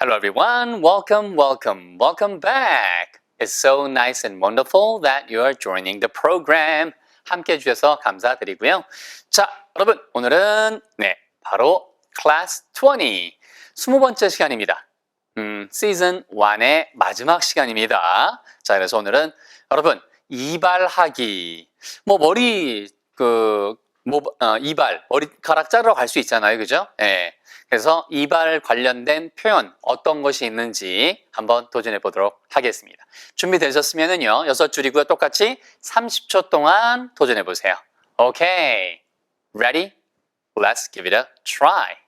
Hello everyone, welcome, welcome, welcome back. It's so nice and wonderful that you are joining the program. 함께 해주셔서 감사드리고요. 자, 여러분, 오늘은, 네, 바로 Class 20, 20번째 시간입니다. 음, 시즌 1의 마지막 시간입니다. 자, 그래서 오늘은 여러분, 이발하기. 뭐, 머리, 그, 뭐, 어, 이발, 머리카락 자르러 갈 수 있잖아요. 그죠? 예. 그래서 이발 관련된 표현 어떤 것이 있는지 한번 도전해 보도록 하겠습니다. 준비되셨으면은요, 여섯 줄이고요. 똑같이 30초 동안 도전해 보세요. 오케이. Ready? Let's give it a try.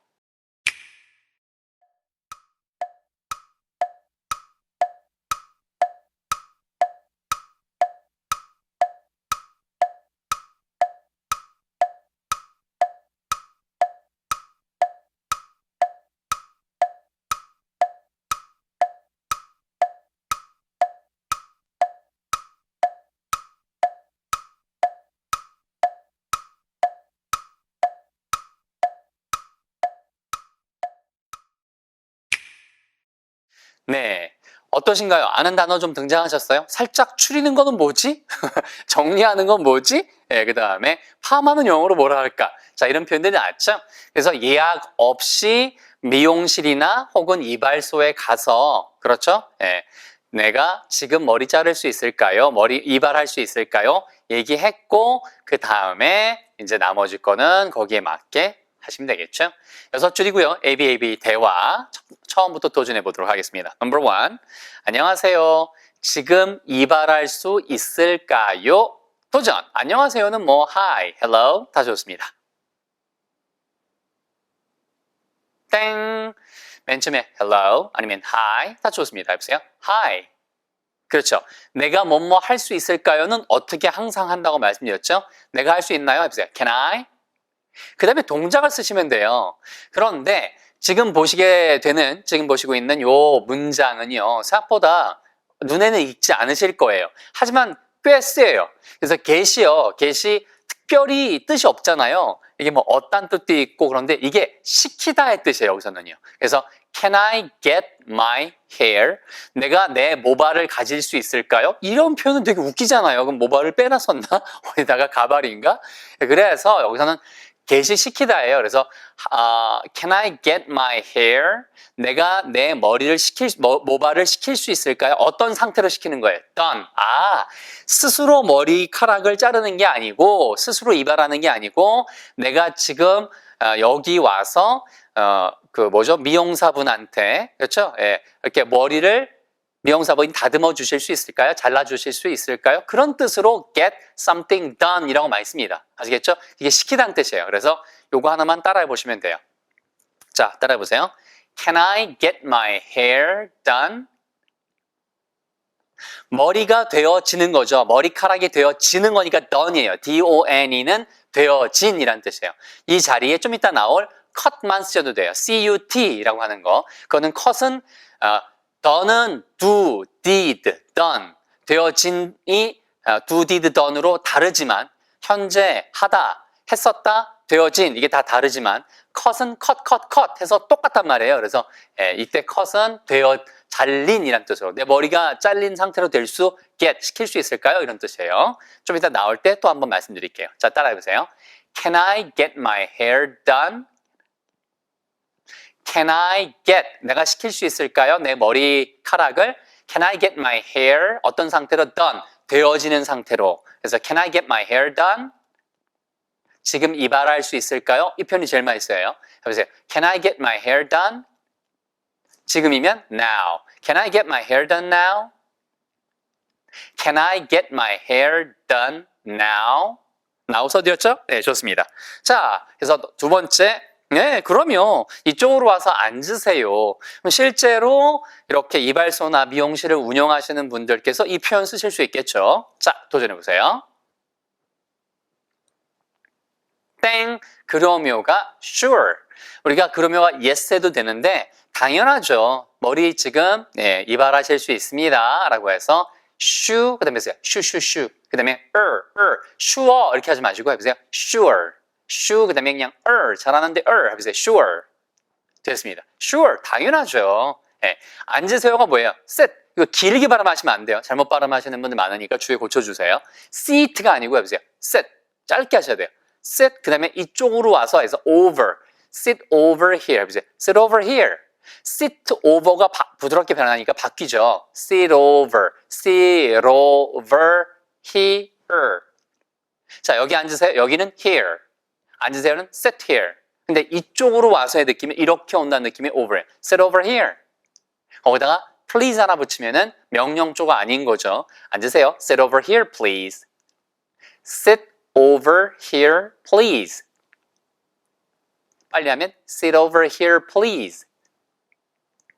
네. 어떠신가요? 아는 단어 좀 등장하셨어요? 살짝 추리는 거는 뭐지? 정리하는 건 뭐지? 예, 그 다음에 파마는 영어로 뭐라 할까? 자, 이런 표현들이 나왔죠? 그래서 예약 없이 미용실이나 혹은 이발소에 가서, 그렇죠? 예. 내가 지금 머리 자를 수 있을까요? 머리 이발할 수 있을까요? 얘기했고, 그 다음에 이제 나머지 거는 거기에 맞게 하시면 되겠죠? 여섯 줄이고요. ABAB 대화 처음부터 도전해 보도록 하겠습니다. Number one. 안녕하세요. 지금 이발할 수 있을까요? 도전. 안녕하세요는 뭐 hi, hello 다 좋습니다. 땡. 맨 처음에 hello 아니면 hi 다 좋습니다. 해보세요. hi. 그렇죠. 내가 뭐뭐 할 수 있을까요는 어떻게 항상 한다고 말씀드렸죠? 내가 할 수 있나요? 해보세요. Can I? 그 다음에 동작을 쓰시면 돼요. 그런데 지금 보시게 되는, 지금 보시고 있는 요 문장은요, 생각보다 눈에는 익지 않으실 거예요. 하지만 꽤 세요. 그래서 get이요, get이 특별히 뜻이 없잖아요. 이게 뭐 어떤 뜻도 있고 그런데 이게 시키다의 뜻이에요, 여기서는요. 그래서 Can I get my hair? 내가 내 모발을 가질 수 있을까요? 이런 표현은 되게 웃기잖아요. 그럼 모발을 빼놨었나? 어디다가 가발인가? 그래서 여기서는 get이 시키다예요. 그래서 아, Can I get my hair? 내가 내 머리를 시킬 모, 모발을 시킬 수 있을까요? 어떤 상태로 시키는 거예요? done. 아, 스스로 머리카락을 자르는 게 아니고 스스로 이발하는 게 아니고 내가 지금 어, 여기 와서 어, 그 뭐죠? 미용사분한테 그렇죠? 예, 이렇게 머리를 미용사분이 다듬어 주실 수 있을까요? 잘라 주실 수 있을까요? 그런 뜻으로 get something done 이라고 많이 씁니다. 아시겠죠? 이게 시키다는 뜻이에요. 그래서 요거 하나만 따라해 보시면 돼요. 자, 따라해 보세요. Can I get my hair done? 머리가 되어지는 거죠. 머리카락이 되어지는 거니까 done이에요. D-O-N-E는 되어진이라는 뜻이에요. 이 자리에 좀 이따 나올 cut만 쓰셔도 돼요. C-U-T라고 하는 거. 그거는 cut은 어, done은 do, did, done. 되어진이 do, did, done으로 다르지만 현재 하다, 했었다, 되어진 이게 다 다르지만 cut은 cut, cut, cut 해서 똑같단 말이에요. 그래서 예, 이때 cut은 되어 잘린이란 뜻으로 내 머리가 잘린 상태로 될 수 get 시킬 수 있을까요? 이런 뜻이에요. 좀 이따 나올 때 또 한번 말씀드릴게요. 자, 따라해 보세요. Can I get my hair done? Can I get 내가 시킬 수 있을까요? 내 머리카락을 Can I get my hair 어떤 상태로 done 되어지는 상태로 그래서 Can I get my hair done? 지금 이발할 수 있을까요? 이 편이 제일 많이 써요. 해보세요. Can I get my hair done? 지금이면 now. Can I get my hair done now? Can I get my hair done now? now 써드렸죠? 네, 좋습니다. 자, 그래서 두 번째 네, 그럼요. 이쪽으로 와서 앉으세요. 실제로 이렇게 이발소나 미용실을 운영하시는 분들께서 이 표현 쓰실 수 있겠죠. 자, 도전해 보세요. 땡, 그러묘가 sure. 우리가 그러묘가 yes 해도 되는데 당연하죠. 머리 지금 네, 이발하실 수 있습니다. 라고 해서 shoo 그 다음에 shoo, shoo. 그 다음에 er, er, sure 이렇게 하지 마시고 해보세요. sure. Sure 그 다음에 그냥 er 잘하는데 er 해보세요. sure 됐습니다. sure 당연하죠. 예, 앉으세요가 뭐예요? sit. 이거 길게 발음하시면 안 돼요. 잘못 발음하시는 분들 많으니까 주의 고쳐주세요. seat가 아니고 해보세요. sit. 짧게 하셔야 돼요. sit. 그 다음에 이쪽으로 와서 해서 over. sit over here. 해보세요. sit over here. sit over가 바- 부드럽게 변하니까 바뀌죠. sit over. sit over here. 자, 여기 앉으세요. 여기는 here. 앉으세요는 sit here. 근데 이쪽으로 와서의 느낌이 이렇게 온다는 느낌이 over. sit over here. 거기다가 please 하나 붙이면은 명령조가 아닌 거죠. 앉으세요. sit over here, please. sit over here, please. 빨리 하면 sit over here, please.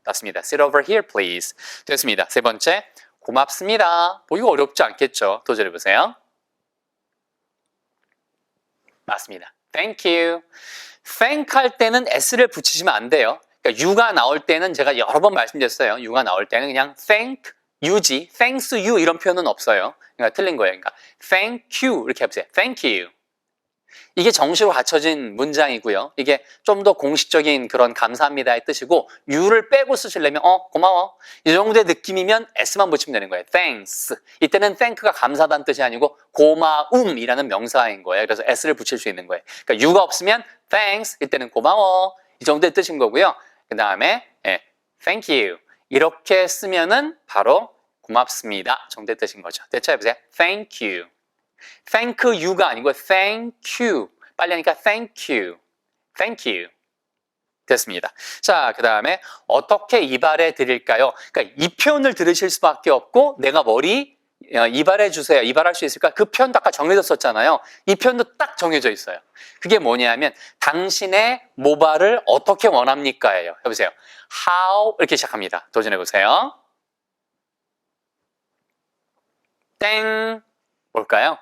맞습니다. sit over here, please. 됐습니다. 세 번째, 고맙습니다. 보기가 어렵지 않겠죠? 도전해 보세요. 맞습니다. Thank you. Thank 할 때는 s를 붙이시면 안 돼요. 그러니까 you가 나올 때는 제가 여러 번 말씀드렸어요. you가 나올 때는 그냥 thank you지, thanks you 이런 표현은 없어요. 그러니까 틀린 거예요. 그러니까 thank you 이렇게 해보세요. Thank you. 이게 정식으로 갖춰진 문장이고요. 이게 좀 더 공식적인 그런 감사합니다의 뜻이고 you를 빼고 쓰시려면 어 고마워 이 정도의 느낌이면 s만 붙이면 되는 거예요. thanks 이때는 thank가 감사다는 뜻이 아니고 고마움이라는 명사인 거예요. 그래서 s를 붙일 수 있는 거예요. 그러니까 you가 없으면 thanks 이때는 고마워 이 정도의 뜻인 거고요. 그 다음에 예, thank you 이렇게 쓰면은 바로 고맙습니다 정도의 뜻인 거죠. 대체 해보세요. thank you thank you가 아니고 thank you. 빨리 하니까 thank you. thank you. 됐습니다. 자, 그 다음에 어떻게 이발해 드릴까요? 그러니까 이 표현을 들으실 수밖에 없고 내가 머리 어, 이발해 주세요. 이발할 수 있을까? 그 표현도 아까 정해졌었잖아요. 이 표현도 딱 정해져 있어요. 그게 뭐냐면 당신의 모발을 어떻게 원합니까예요. 해보세요. How 이렇게 시작합니다. 도전해 보세요. 땡 뭘까요?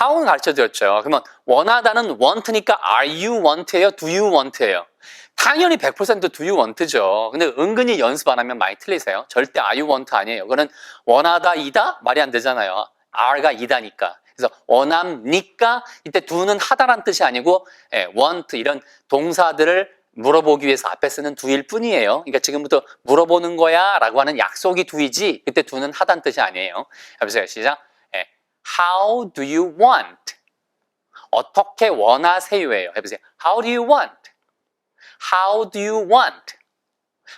how는 가르쳐 드렸죠. 그러면 원하다는 want니까 are you want예요? do you want예요? 당연히 100% do you want죠. 근데 은근히 연습 안 하면 많이 틀리세요. 절대 are you want 아니에요. 그거는 원하다 이다 말이 안 되잖아요. are가 이다니까. 그래서 원합니까? 이때 do는 하다란 뜻이 아니고 예, want 이런 동사들을 물어보기 위해서 앞에 쓰는 do일 뿐이에요. 그러니까 지금부터 물어보는 거야 라고 하는 약속이 do이지 그때 do는 하다는 뜻이 아니에요. 해보세요. 시작. 예, How do you want? 어떻게 원하세요예요. 해보세요. How do you want? How do you want?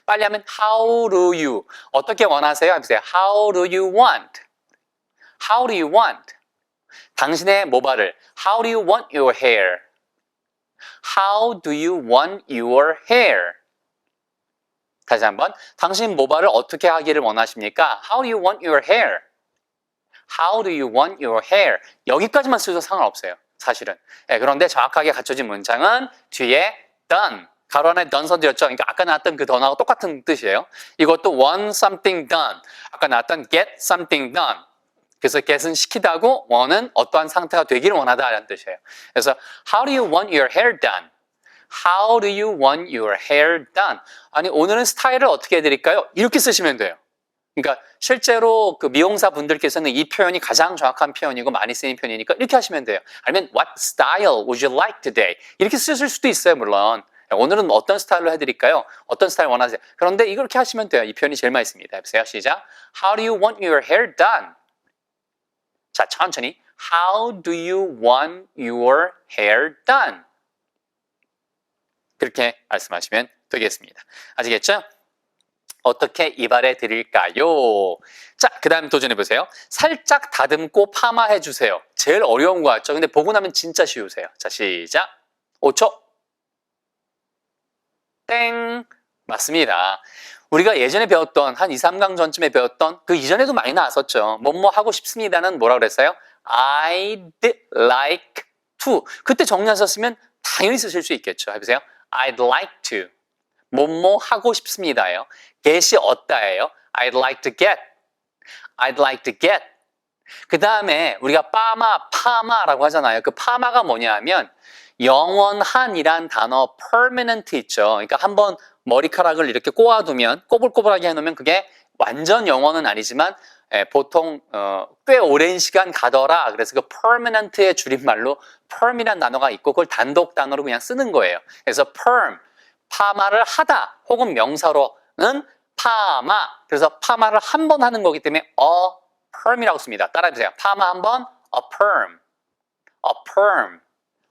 빨리 하면 How do you? 어떻게 원하세요? 해보세요. How do you want? How do you want? 당신의 모발을 How do you want your hair? How do you want your hair? 다시 한번 당신 모발을 어떻게 하기를 원하십니까? How do you want your hair? How do you want your hair? 여기까지만 쓰셔도 상관없어요. 사실은. 예, 그런데 정확하게 갖춰진 문장은 뒤에 done. 가로 안에 done 선드렸죠. 그러니까 아까 나왔던 그 done하고 똑같은 뜻이에요. 이것도 want something done. 아까 나왔던 get something done. 그래서 get은 시키다고 want은 어떠한 상태가 되기를 원하다라는 뜻이에요. 그래서 how do you want your hair done? How do you want your hair done? 아니 오늘은 스타일을 어떻게 해드릴까요? 이렇게 쓰시면 돼요. 그러니까 실제로 그 미용사 분들께서는 이 표현이 가장 정확한 표현이고 많이 쓰이는 표현이니까 이렇게 하시면 돼요. 아니면 what style would you like today? 이렇게 쓰실 수도 있어요, 물론. 오늘은 어떤 스타일로 해드릴까요? 어떤 스타일 원하세요? 그런데 이렇게 하시면 돼요. 이 표현이 제일 많이 씁니다. 해보세요. 시작. How do you want your hair done? 자, 천천히. How do you want your hair done? 그렇게 말씀하시면 되겠습니다. 아시겠죠? 어떻게 이발해 드릴까요? 자, 그 다음 도전해 보세요. 살짝 다듬고 파마해 주세요. 제일 어려운 거 같죠? 근데 보고 나면 진짜 쉬우세요. 자, 시작. 5초. 땡. 맞습니다. 우리가 예전에 배웠던 한 2, 3강 전쯤에 배웠던 그 이전에도 많이 나왔었죠. 뭐뭐 하고 싶습니다는 뭐라 그랬어요? I'd like to. 그때 정리해서 쓰면 당연히 쓰실 수 있겠죠. 해보세요. I'd like to. 뭐뭐 하고 싶습니다예요. get이 어따예요? I'd like to get. I'd like to get. 그 다음에 우리가 빠마, 파마라고 하잖아요. 그 파마가 뭐냐면 영원한이란 단어 permanent 있죠. 그러니까 한번 머리카락을 이렇게 꼬아두면 꼬불꼬불하게 해놓으면 그게 완전 영원은 아니지만 예, 보통 어, 꽤 오랜 시간 가더라. 그래서 그 permanent의 줄임말로 perm이란 단어가 있고 그걸 단독 단어로 그냥 쓰는 거예요. 그래서 perm 파마를 하다 혹은 명사로는 파마. 그래서 파마를 한 번 하는 거기 때문에 a perm이라고 씁니다. 따라해보세요. 파마 한 번, a perm. a perm.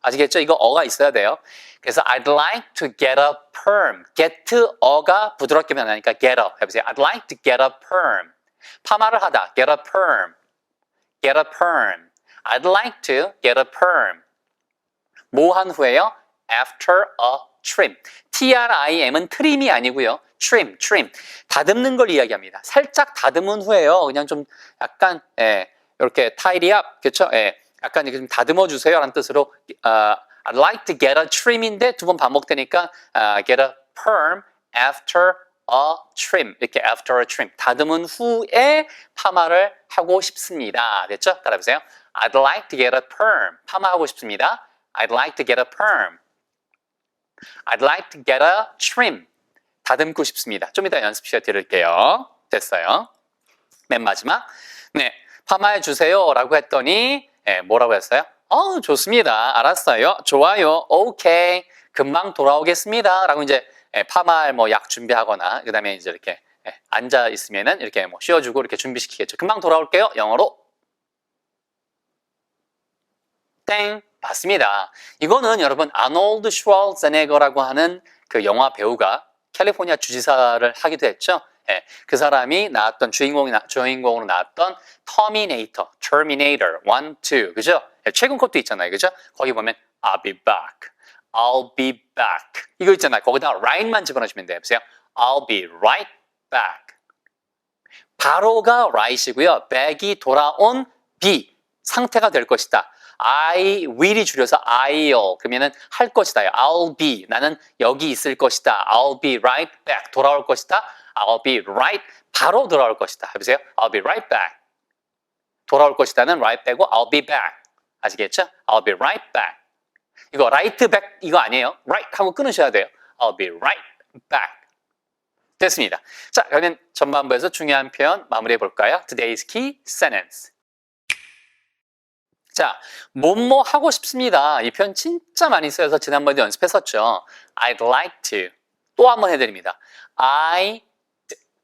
아시겠죠? 이거 어가 있어야 돼요. 그래서 I'd like to get a perm. get 어가 부드럽게 변하니까 get up. 해보세요. I'd like to get a perm. 파마를 하다. get a perm. get a perm. I'd like to get a perm. 뭐 한 후에요? after a trim. T-R-I-M은 트림이 아니고요. trim, trim. 다듬는 걸 이야기합니다. 살짝 다듬은 후에요. 그냥 좀 약간 예, 이렇게 tidy 그렇죠? 예, 약간 이렇게 좀 다듬어 주세요 라는 뜻으로 어, I'd like to get a trim인데 두 번 반복되니까 어, get a perm after a trim. 이렇게 after a trim. 다듬은 후에 파마를 하고 싶습니다. 됐죠? 따라해보세요. I'd like to get a perm. 파마하고 싶습니다. I'd like to get a perm. I'd like to get a trim. 다듬고 싶습니다. 좀 이따 연습 시간 드릴게요. 됐어요. 맨 마지막. 네. 파마해 주세요 라고 했더니 예, 뭐라고 했어요? 어, 좋습니다. 알았어요. 좋아요. 오케이. 금방 돌아오겠습니다. 라고 이제 예, 파마할 뭐 약 준비하거나 그 다음에 이제 이렇게 예, 앉아 있으면은 이렇게 뭐 씌워주고 이렇게 준비시키겠죠. 금방 돌아올게요. 영어로 땡 맞습니다. 이거는 여러분 아놀드 슈왈제네거라고 하는 그 영화 배우가 캘리포니아 주지사를 하기도 했죠. 예, 그 사람이 나왔던 주인공이 나, 주인공으로 나왔던 터미네이터, Terminator 1, 2 그죠? 예, 최근 것도 있잖아요, 그죠? 거기 보면 I'll be back, I'll be back 이거 있잖아요. 거기다 right만 집어넣으시면 돼요. 보세요, I'll be right back. 바로가 right이고요. back이 돌아온 be 상태가 될 것이다. I will이 줄여서 I'll 그러면은 할 것이다요. I'll be 나는 여기 있을 것이다. I'll be right back 돌아올 것이다. I'll be right 바로 돌아올 것이다. 해보세요. I'll be right back 돌아올 것이다는 right back고 I'll be back 아시겠죠? I'll be right back 이거 right back 이거 아니에요. right 하고 끊으셔야 돼요. I'll be right back 됐습니다. 자 그러면 전반부에서 중요한 표현 마무리해 볼까요? Today's key sentence 자, 뭐뭐 하고 싶습니다. 이 표현 진짜 많이 쓰여서 지난번에 연습했었죠. I'd like to. 또 한번 해드립니다. I'd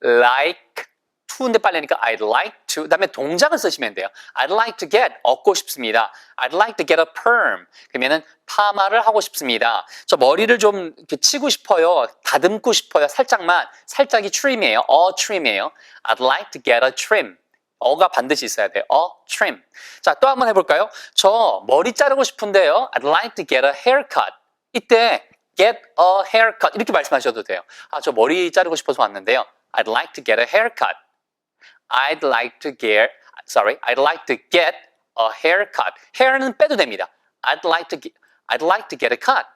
like to인데 빨리 하니까 I'd like to. 그 다음에 동작을 쓰시면 돼요. I'd like to get. 얻고 싶습니다. I'd like to get a perm. 그러면은 파마를 하고 싶습니다. 저 머리를 좀 치고 싶어요. 다듬고 싶어요. 살짝만. 살짝이 trim이에요. a trim이에요. I'd like to get a trim. 어가 반드시 있어야 돼요. a trim. 자, 또 한번 해볼까요? 저 머리 자르고 싶은데요. I'd like to get a haircut. 이때 get a haircut 이렇게 말씀하셔도 돼요. 아, 저 머리 자르고 싶어서 왔는데요. I'd like to get a haircut. I'd like to get, sorry, I'd like to get a haircut. hair는 빼도 됩니다. I'd like to get, I'd like to get a cut.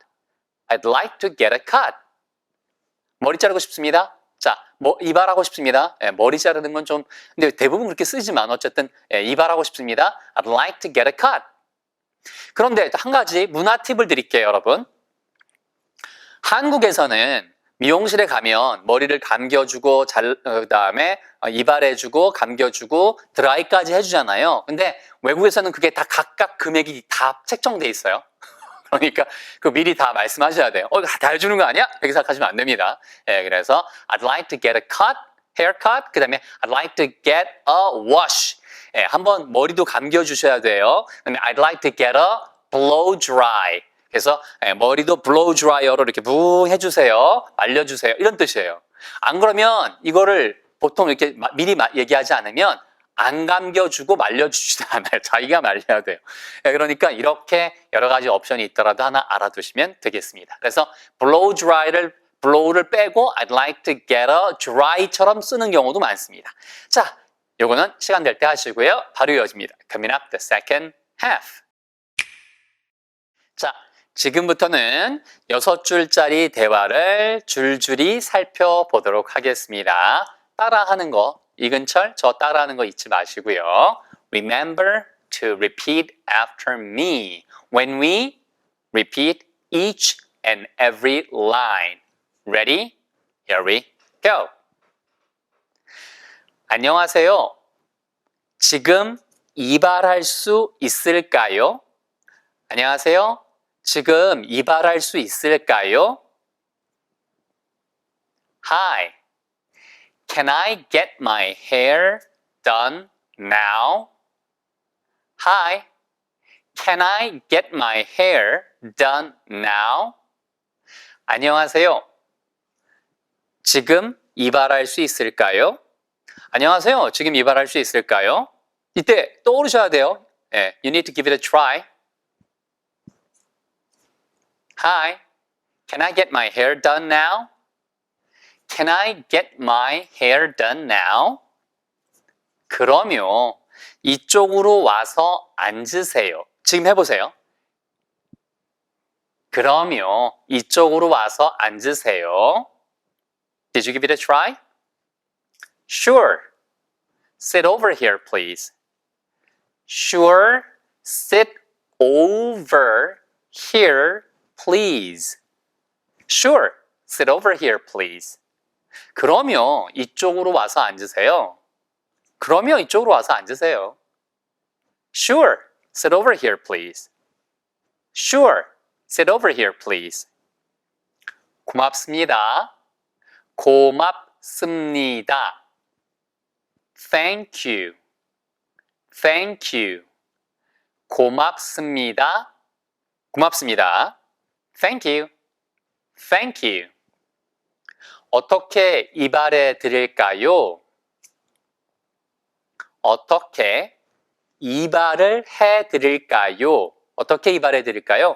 I'd like to get a cut. 머리 자르고 싶습니다. 자, 뭐 이발하고 싶습니다. 예, 머리 자르는 건 좀 근데 대부분 그렇게 쓰지만 어쨌든 예, 이발하고 싶습니다. I'd like to get a cut. 그런데 한 가지 문화 팁을 드릴게요, 여러분. 한국에서는 미용실에 가면 머리를 감겨주고 잘 어, 그다음에 어, 이발해주고 감겨주고 드라이까지 해주잖아요. 근데 외국에서는 그게 다 각각 금액이 다 책정돼 있어요. 그러니까 그 미리 다 말씀하셔야 돼요. 어, 다 해주는 거 아니야? 이렇게 생각하시면 안 됩니다. 예, 그래서 I'd like to get a cut, haircut. 그 다음에 I'd like to get a wash. 예, 한번 머리도 감겨주셔야 돼요. 그다음에 I'd like to get a blow dry. 그래서 예, 머리도 blow dry어로 이렇게 붕 해주세요. 말려주세요. 이런 뜻이에요. 안 그러면 이거를 보통 이렇게 마- 미리 마- 얘기하지 않으면 안 감겨주고 말려주지도 않아요. 자기가 말려야 돼요. 예, 그러니까 이렇게 여러 가지 옵션이 있더라도 하나 알아두시면 되겠습니다. 그래서 blow dry를 blow를 빼고 I'd like to get a dry처럼 쓰는 경우도 많습니다. 자, 요거는 시간 될 때 하시고요. 바로 이어집니다. Coming up the second half. 자, 지금부터는 여섯 줄짜리 대화를 줄줄이 살펴보도록 하겠습니다. 따라하는 거, 이근철, 저 따라하는 거 잊지 마시고요. Remember to repeat after me when we repeat each and every line. Ready? Here we go. 안녕하세요. 지금 이발할 수 있을까요? 안녕하세요. 지금 이발할 수 있을까요? Hi. Can I get my hair done now? Hi. Can I get my hair done now? 안녕하세요. 지금 이발할 수 있을까요? 안녕하세요. 지금 이발할 수 있을까요? 이때 떠오르셔야 돼요. 예, you need to give it a try. Hi. Can I get my hair done now? Can I get my hair done now? 그러면 이쪽으로 와서 앉으세요. 지금 해보세요. 그러면 이쪽으로 와서 앉으세요. Did you give it a try? Sure. Sit over here, please. Sure. Sit over here, please. Sure. Sit over here, please. 그러면 이쪽으로 와서 앉으세요. 그러면 이쪽으로 와서 앉으세요. Sure. Sit over here, please. Sure. Sit over here, please. 고맙습니다. 고맙습니다. Thank you. Thank you. 고맙습니다. 고맙습니다. Thank you. Thank you. 어떻게 이발해 드릴까요? 어떻게 이발을 해 드릴까요? 어떻게 이발해 드릴까요?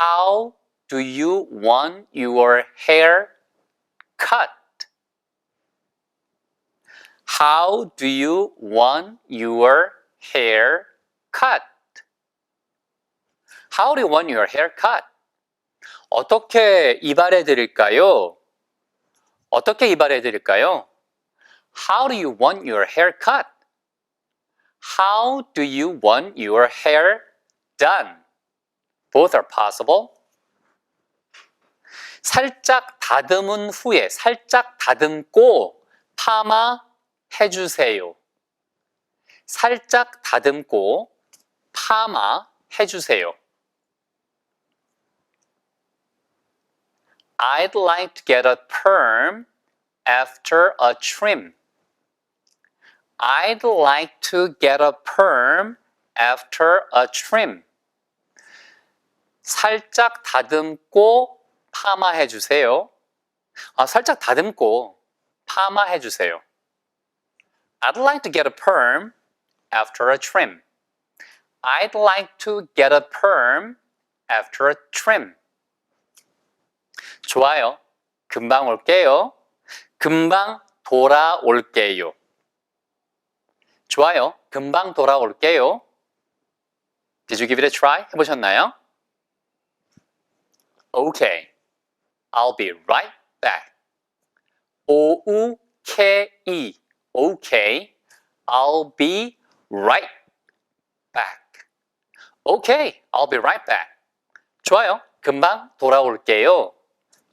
How do you want your hair cut? How do you want your hair cut? How do you want your hair cut? 어떻게 이발해 드릴까요? 어떻게 이발해 드릴까요? How do you want your hair cut? How do you want your hair done? Both are possible. 살짝 다듬은 후에 살짝 다듬고 파마 해주세요. 살짝 다듬고 파마 해주세요. I'd like to get a perm after a trim. I'd like to get a perm after a trim. 살짝 다듬고 파마해 주세요. 아, 살짝 다듬고 파마해 주세요. I'd like to get a perm after a trim. I'd like to get a perm after a trim. 좋아요. 금방 올게요. 금방 돌아올게요. 좋아요. 금방 돌아올게요. Did you give it a try? 해보셨나요? Okay. I'll be right back. O-U-K-E. Okay. I'll be right back. Okay. I'll be right back. 좋아요. 금방 돌아올게요.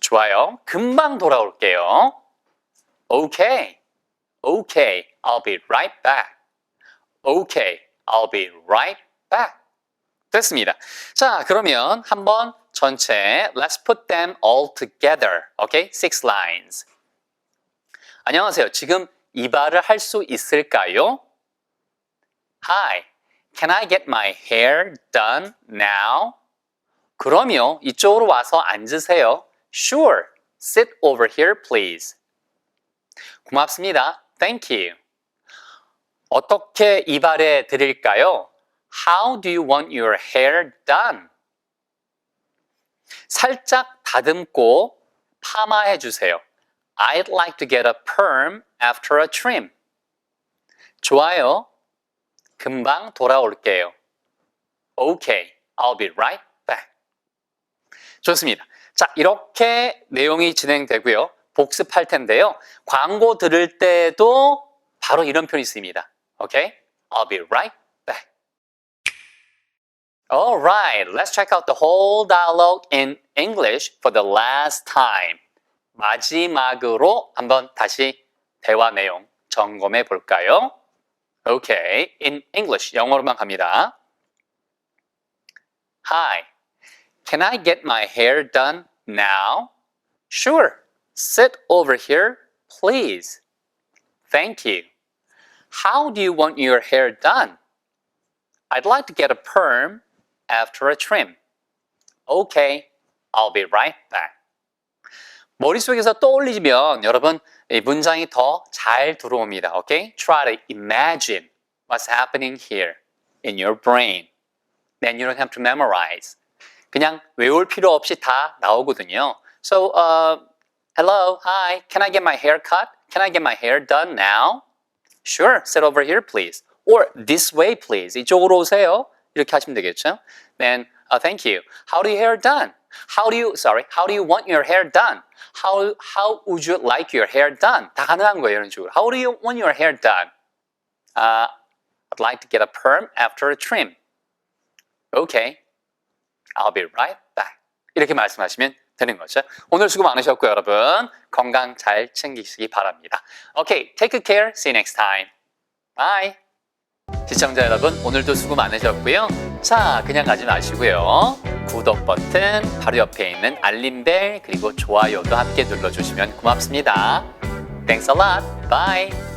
좋아요. 금방 돌아올게요. Okay. Okay. I'll be right back. Okay. I'll be right back. 됐습니다. 자, 그러면 한번 전체 Let's put them all together. Okay? Six lines. 안녕하세요. 지금 이발을 할 수 있을까요? Hi. Can I get my hair done now? 그러면 이쪽으로 와서 앉으세요. Sure. Sit over here, please. 고맙습니다. Thank you. 어떻게 이발해 드릴까요? How do you want your hair done? 살짝 다듬고 파마해 주세요. I'd like to get a perm after a trim. 좋아요. 금방 돌아올게요. Okay, I'll be right back. 좋습니다. 자, 이렇게 내용이 진행되고요. 복습할 텐데요. 광고 들을 때도 바로 이런 표현이 있습니다. Okay? I'll be right back. Alright, let's check out the whole dialogue in English for the last time. 마지막으로 한번 다시 대화 내용 점검해 볼까요? Okay, in English, 영어로만 갑니다. Hi, can I get my hair done now? Sure, sit over here, please. thank you. How do you want your hair done? I'd like to get a perm after a trim. Okay, I'll be right back. 머릿속에서 떠올리면 여러분 이 문장이 더 잘 들어옵니다. Okay? Try to imagine what's happening here in your brain. Then you don't have to memorize. 그냥 외울 필요 없이 다 나오거든요. So, uh, hello, hi, can I get my hair cut? Can I get my hair done now? Sure, sit over here, please. Or this way, please. 이쪽으로 오세요. 이렇게 하시면 되겠죠? Then, uh, thank you. How do you hair done? How do you, sorry, how do you want your hair done? How, how would you like your hair done? 다 가능한 거예요, 이런 식으로. How do you want your hair done? Uh, I'd like to get a perm after a trim. Okay, I'll be right back. 이렇게 말씀하시면 되는 거죠. 오늘 수고 많으셨고 여러분 건강 잘 챙기시기 바랍니다. Okay, take care. See you next time. Bye. 시청자 여러분 오늘도 수고 많으셨고요. 자 그냥 가지 마시고요. 구독 버튼 바로 옆에 있는 알림벨 그리고 좋아요도 함께 눌러주시면 고맙습니다. Thanks a lot. Bye.